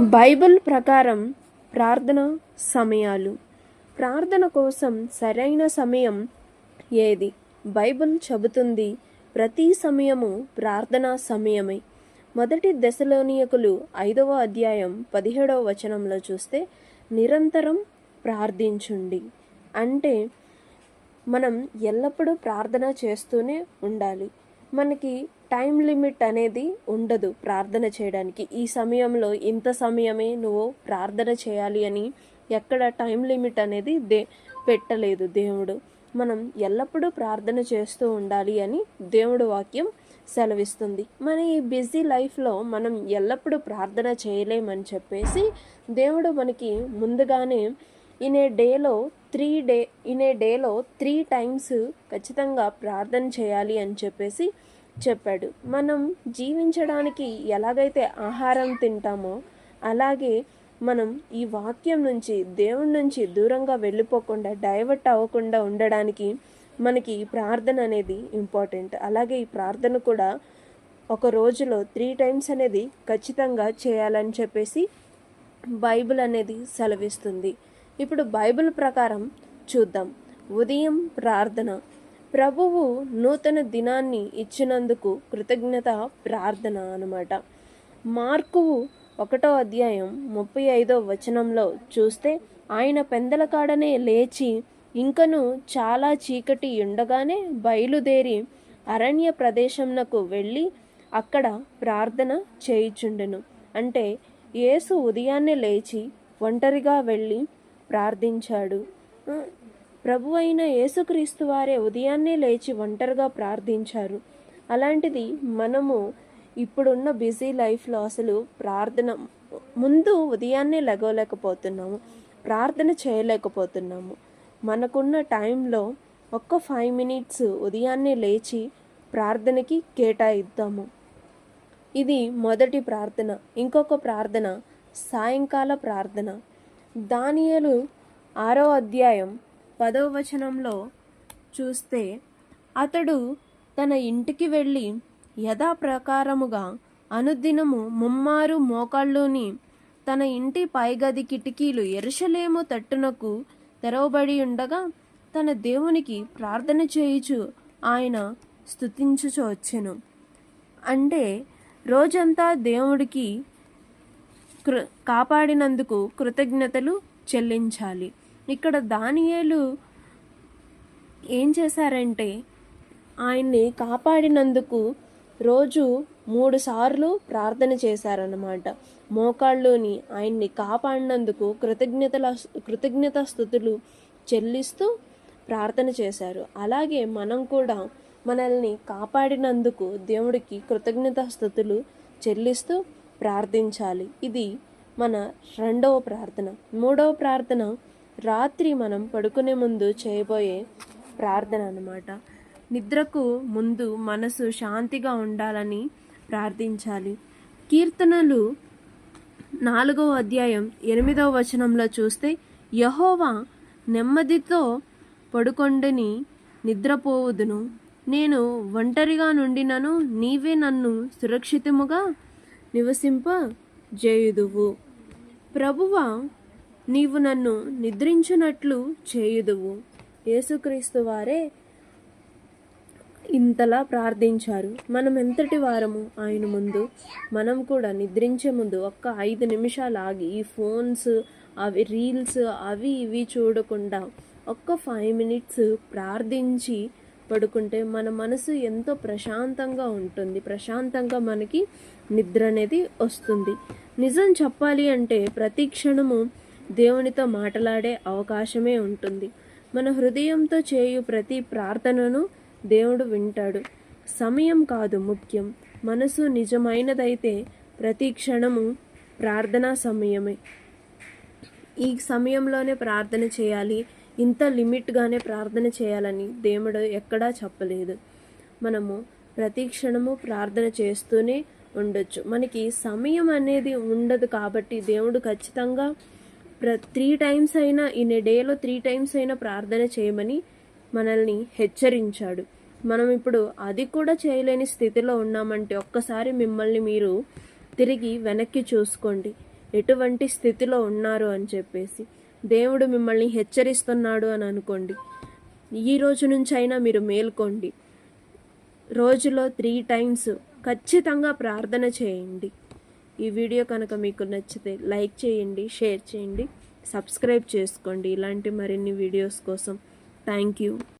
Bible ప్రకారం ప్రార్థన సమయాలు. ప్రార్థన కోసం సరైన సమయం ఏది? బైబిల్ చెబుతుంది ప్రతి సమయము ప్రార్థనా సమయమే. మొదటి దశలోనియకులు ఐదవ అధ్యాయం పదిహేడవ వచనంలో చూస్తే నిరంతరం ప్రార్థించుండి. అంటే మనం ఎల్లప్పుడూ ప్రార్థన చేస్తూనే ఉండాలి. మనకి టైం లిమిట్ అనేది ఉండదు ప్రార్థన చేయడానికి. ఈ సమయంలో ఇంత సమయమే నువ్వు ప్రార్థన చేయాలి అని ఎక్కడ టైం లిమిట్ అనేది దే పెట్టలేదు దేవుడు. మనం ఎల్లప్పుడూ ప్రార్థన చేస్తూ ఉండాలి అని దేవుడు వాక్యం సెలవిస్తుంది. మన ఈ బిజీ లైఫ్లో మనం ఎల్లప్పుడూ ప్రార్థన చేయలేమని చెప్పేసి దేవుడు మనకి ముందుగానే ఇన్ ఏ డేలో త్రీ డే ఇన్ ఏ డేలో త్రీ టైమ్స్ ఖచ్చితంగా ప్రార్థన చేయాలి అని చెప్పేసి చెప్పాడు. మనం జీవించడానికి ఎలాగైతే ఆహారం తింటామో అలాగే మనం ఈ వాక్యం నుంచి దేవుడి నుంచి దూరంగా వెళ్ళిపోకుండా డైవర్ట్ అవ్వకుండా ఉండడానికి మనకి ఈ ప్రార్థన అనేది ఇంపార్టెంట్. అలాగే ఈ ప్రార్థన కూడా ఒక రోజులో త్రీ టైమ్స్ అనేది ఖచ్చితంగా చేయాలని చెప్పేసి బైబిల్ అనేది సెలవిస్తుంది. ఇప్పుడు బైబిల్ ప్రకారం చూద్దాం. ఉదయం ప్రార్థన. ప్రభువు నూతన దినాన్ని ఇచ్చినందుకు కృతజ్ఞత ప్రార్థన అనమాట మార్కు ఒకటో అధ్యాయం ముప్పై ఐదో వచనంలో చూస్తే ఆయన పెందల కాడనే లేచి ఇంకను చాలా చీకటి ఉండగానే బయలుదేరి అరణ్య ప్రదేశంనకు వెళ్ళి అక్కడ ప్రార్థన చేయుచుండెను. అంటే యేసు ఉదయాన్నే లేచి ఒంటరిగా వెళ్ళి ప్రార్థించాడు. ప్రభు అయిన యేసుక్రీస్తు వారే ఉదయాన్నే లేచి ఒంటరిగా ప్రార్థించారు. అలాంటిది మనము ఇప్పుడున్న బిజీ లైఫ్లో అసలు ప్రార్థన ముందు ఉదయాన్నే లెగవలేకపోతున్నాము ప్రార్థన చేయలేకపోతున్నాము. మనకున్న టైంలో ఒక్క ఫైవ్ మినిట్స్ ఉదయాన్నే లేచి ప్రార్థనకి కేటాయిద్దాము. ఇది మొదటి ప్రార్థన. ఇంకొక ప్రార్థన సాయంకాల ప్రార్థన. దానియలు ఆరో అధ్యాయం పదవ వచనంలో చూస్తే అతడు తన ఇంటికి వెళ్ళి యథాప్రకారముగా అనుదినము ముమ్మారు మోకాళ్ళుని తన ఇంటి పైగది కిటికీలు ఎరుషలేము తట్టునకు తెరవబడి ఉండగా తన దేవునికి ప్రార్థన చేయుచు ఆయన స్థుతించుచవచ్చెను అంటే రోజంతా దేవుడికి కృ కాపాడినందుకు కృతజ్ఞతలు చెల్లించాలి. ఇక్కడ దానియేలు ఏం చేశారంటే ఆయన్ని కాపాడినందుకు రోజు మూడు సార్లు ప్రార్థన చేశారన్నమాట. మోకాళ్ళుని ఆయన్ని కాపాడినందుకు కృతజ్ఞతల కృతజ్ఞత స్థుతులు చెల్లిస్తూ ప్రార్థన చేశారు. అలాగే మనం కూడా మనల్ని కాపాడినందుకు దేవుడికి కృతజ్ఞత స్థుతులు చెల్లిస్తూ ప్రార్థించాలి. ఇది మన రెండవ ప్రార్థన. మూడవ ప్రార్థన రాత్రి మనం పడుకునే ముందు చేయబోయే ప్రార్థన అనమాట నిద్రకు ముందు మనసు శాంతిగా ఉండాలని ప్రార్థించాలి. కీర్తనలు నాలుగవ అధ్యాయం ఎనిమిదవ వచనంలో చూస్తే యహోవా నెమ్మదితో పడుకొండని నిద్రపోవుదును. నేను ఒంటరిగా నుండినను నీవే నన్ను సురక్షితముగా నివసింప ప్రభువ నీవు నన్ను నిద్రించినట్లు చేయుదువు. యేసుక్రీస్తు వారే ఇంతలా ప్రార్థించారు. మనం ఎంతటి వారము ఆయన ముందు మనం కూడా నిద్రించే ముందు ఒక్క ఐదు నిమిషాలు ఆగి ఈ ఫోన్స్ అవి రీల్స్ అవి ఇవి చూడకుండా ఒక్క ఫైవ్ మినిట్స్ ప్రార్థించి పడుకుంటే మన మనసు ఎంతో ప్రశాంతంగా ఉంటుంది. ప్రశాంతంగా మనకి నిద్ర అనేది వస్తుంది. నిజం చెప్పాలి అంటే ప్రతి క్షణము దేవునితో మాట్లాడే అవకాశమే ఉంటుంది. మన హృదయంతో చేయు ప్రతి ప్రార్థనను దేవుడు వింటాడు. సమయం కాదు ముఖ్యం. మనసు నిజమైనదైతే ప్రతి క్షణము ప్రార్థనా సమయమే. ఈ సమయంలోనే ప్రార్థన చేయాలి. ఇంత లిమిట్గానే ప్రార్థన చేయాలని దేవుడు ఎక్కడా చెప్పలేదు. మనము ప్రతి క్షణము ప్రార్థన చేస్తూనే ఉండొచ్చు. మనకి సమయం అనేది ఉండదు కాబట్టి దేవుడు ఖచ్చితంగా ప్ర త్రీ టైమ్స్ అయినా ఇన్ ఏ డేలో త్రీ టైమ్స్ అయినా ప్రార్థన చేయమని మనల్ని హెచ్చరించాడు. మనం ఇప్పుడు అది కూడా చేయలేని స్థితిలో ఉన్నామంటే ఒక్కసారి మిమ్మల్ని మీరు తిరిగి వెనక్కి చూసుకోండి. ఎటువంటి స్థితిలో ఉన్నారు అని చెప్పేసి. దేవుడు మిమ్మల్ని హెచ్చరిస్తున్నాడు అని అనుకోండి. ఈ రోజు నుంచి అయినా మీరు మేల్కోండి. రోజులో త్రీ టైమ్స్ ఖచ్చితంగా ప్రార్థన చేయండి. ఈ వీడియో కనుక మీకు నచ్చితే లైక్ చేయండి షేర్ చేయండి సబ్స్క్రైబ్ చేసుకోండి. ఇలాంటి మరిన్ని వీడియోస్ కోసం థ్యాంక్ యూ.